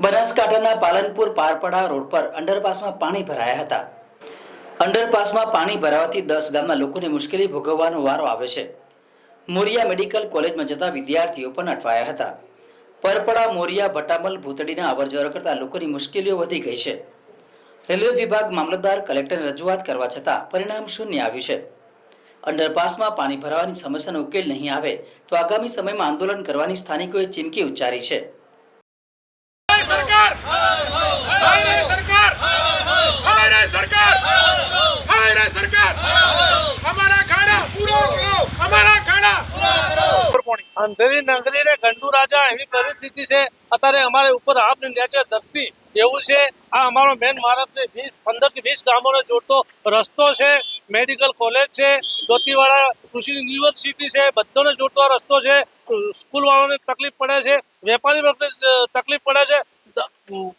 બનાસકાંઠાના પાલનપુર પારપડા રોડ પર અંડરપાસમાં પાણી ભરાયા હતા. અંડરપાસમાં પાણી ભરાવાથી દસ ગામના લોકોને મુશ્કેલી ભોગવવાનો વારો આવે છે. મોરિયા મેડિકલ કોલેજમાં જતા વિદ્યાર્થીઓ પણ અટવાયા હતા. પરપડા, મોરિયા, ભટામલ, ભૂતડીના અવરજવર કરતા લોકોની મુશ્કેલીઓ વધી ગઈ છે. રેલવે વિભાગ મામલતદાર કલેક્ટરને રજૂઆત કરવા છતાં પરિણામ શૂન્ય આવ્યું છે. અંડરપાસમાં પાણી ભરાવાની સમસ્યાનો ઉકેલ નહીં આવે, તો આગામી સમયમાં આંદોલન કરવાની સ્થાનિકોએ ચીમકી ઉચ્ચારી છે. અંધેરી નગરી ને ગંડુ રાજા એવી પરિસ્થિતિ છે, અત્યારે અમારે ઉપર આપની નીચે ધરતી એવું છે. આ અમારો મેન માર્ગ વીસ પંદરથી વીસ ગામોને જોડતો રસ્તો છે. મેડિકલ કોલેજ છે, દોતીવાડા કૃષિ યુનિવર્સિટી છે, બધાને જોડતો રસ્તો છે. સ્કૂલ વાળાને તકલીફ પડે છે, વેપારી વર્ગને તકલીફ પડે છે.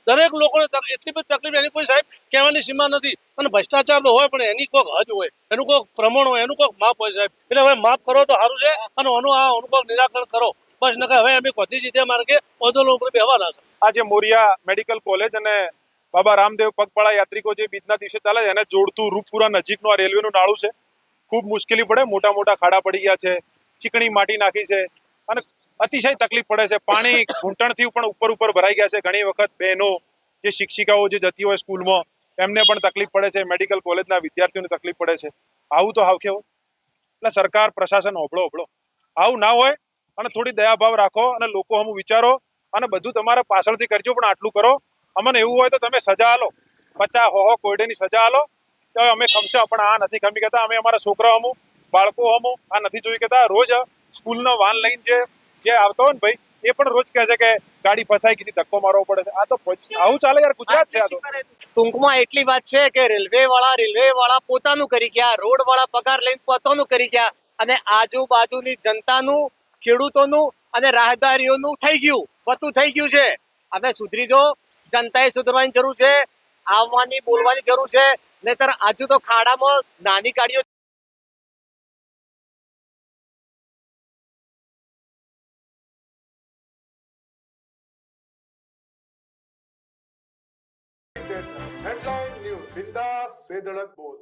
દરેક લોકોને એટલી બધી તકલીફ, એની કોઈ સાહેબ કહેવાની સીમા નથી. અને ભ્રષ્ટાચાર તો હોય, પણ એની કોઈક હદ હોય, એનું કોઈક પ્રમાણ હોય, એનું કોઈક માપ હોય સાહેબ. એટલે હવે માફ કરો તો સારું છે, અને આનું આ અનુભવ નિરાકરણ કરો. બસ, નકર હવે અમે કોથી જીતે માર્ગે ઓદોલો ઉપર બેહવાના છે. આજે મોરિયા મેડિકલ કોલેજ અને બાબા રામદેવ પગપાળા યાત્રિકો જે બીજના દિવસે ચાલે છે, એને જોડતું રૂપપુરા નજીકનું આ રેલવેનું નાળું છે. ખૂબ મુશ્કેલી પડે મોટા મોટા ખાડા પડી ગયા છે, ચીકણી માટી નાખી છે અને અતિશય તકલીફ પડે છે. પાણી ઘૂંટણથી પણ ઉપર ઉપર ભરાઈ ગયા છે. ઘણી વખત બહેનો, જે શિક્ષિકાઓ જે જતી હોય સ્કૂલમાં, એમને પણ તકલીફ પડે છે. મેડિકલ કોલેજના વિદ્યાર્થીઓને તકલીફ પડે છે. આવું તો હાવ કેવું? એટલે સરકાર, પ્રશાસન હોબળો હોબળો આવું ના હોય અને થોડી દયાભાવ રાખો અને લોકો હમ વિચારો અને બધું તમારે પાછળથી કરજો, પણ આટલું કરો. અમને એવું હોય તો તમે સજા આલો. પચાસ હો હો કોયડેની સજા આલો. તો અમે ખમશે, પણ આ નથી ખમી કહેતા. અમે અમારા છોકરા હમું બાળકો હમું આ નથી જોઈ કહેતા. રોજ સ્કૂલનો વાન લઈને જે જે આવતો હોય ને ભાઈ, એ પણ રોજ કહે છે કે ગાડી ફસાઈ ગઈ ધક્કો મારવો પડે છે. આ તો આવું ચાલે યાર, ગુજરાત છે ટૂંકમાં એટલી વાત છે કે રેલવે વાળા રેલવે વાળા પોતાનું કરી ગયા રોડ વાળા પગાર લઈને પોતાનું કરી ગયા, અને આજુબાજુની જનતાનું, ખેડૂતોનું અને રાહદારીઓનું થઈ ગયું. બધું થઈ ગયું છે. હવે સુધરી જો જનતાએ સુધરવાની જરૂર છે, આવવાની, બોલવાની જરૂર છે, નહીતર આજુ તો ખાડામાં નાની ગાડીઓ હેડલાઇન ન્યૂઝ બિંદાસ બેધડક બોલ